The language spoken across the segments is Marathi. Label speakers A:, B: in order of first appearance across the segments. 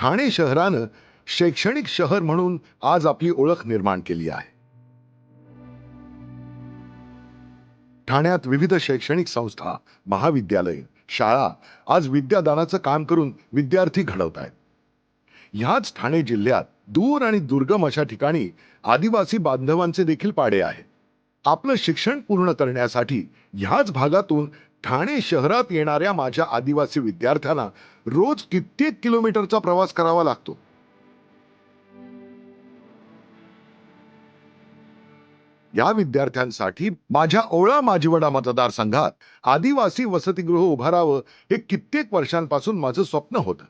A: ठाणे शहरानं शैक्षणिक शहर म्हणून आज आपली ओळख निर्माण केली आहे. ठाण्यात विविध शैक्षणिक संस्था महाविद्यालय शाळा आज विद्यादानाचं काम करून विद्यार्थी घडवत आहेत. ह्याच ठाणे जिल्ह्यात दूर आणि दुर्गम अशा ठिकाणी आदिवासी बांधवांचे देखील पाडे आहे आपलं शिक्षण पूर्ण करण्यासाठी ह्याच भागातून ठाणे शहरात येणाऱ्या माझ्या आदिवासी विद्यार्थ्यांना रोज कित्येक किलोमीटरचा प्रवास करावा लागतो. या विद्यार्थ्यांसाठी माझ्या ओळा माजिवडा मतदारसंघात आदिवासी वसतिगृह उभारावं हे कित्येक वर्षांपासून माझं स्वप्न होतं.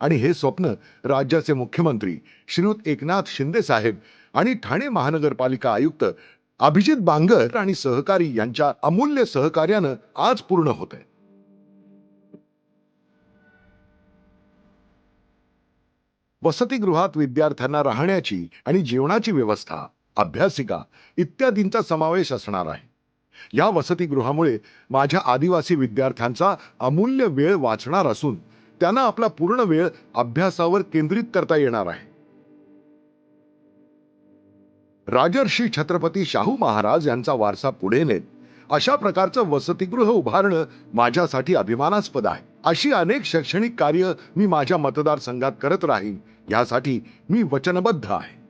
A: आणि हे स्वप्न राज्याचे मुख्यमंत्री श्रीयुत एकनाथ शिंदे साहेब आणि ठाणे महानगरपालिका आयुक्त अभिजित बांगर आणि सहकारी यांच्या अमूल्य सहकार्यानं आज पूर्ण होत आहे. वसतिगृहात विद्यार्थ्यांना राहण्याची आणि जेवणाची व्यवस्था अभ्यासिका इत्यादींचा समावेश असणार आहे. या वसतिगृहामुळे माझ्या आदिवासी विद्यार्थ्यांचा अमूल्य वेळ वाचणार असून त्यांना आपला पूर्ण वेळ अभ्यासावर केंद्रित करता येणार आहे. राजर्षी छत्रपती शाहू महाराज यांचा वारसा पुढे नेत अशा प्रकारचं वसतिगृह उभारणं माझ्यासाठी अभिमानास्पद आहे. अशी अनेक शैक्षणिक कार्य मी माझ्या मतदारसंघात करत राहीन यासाठी मी वचनबद्ध आहे.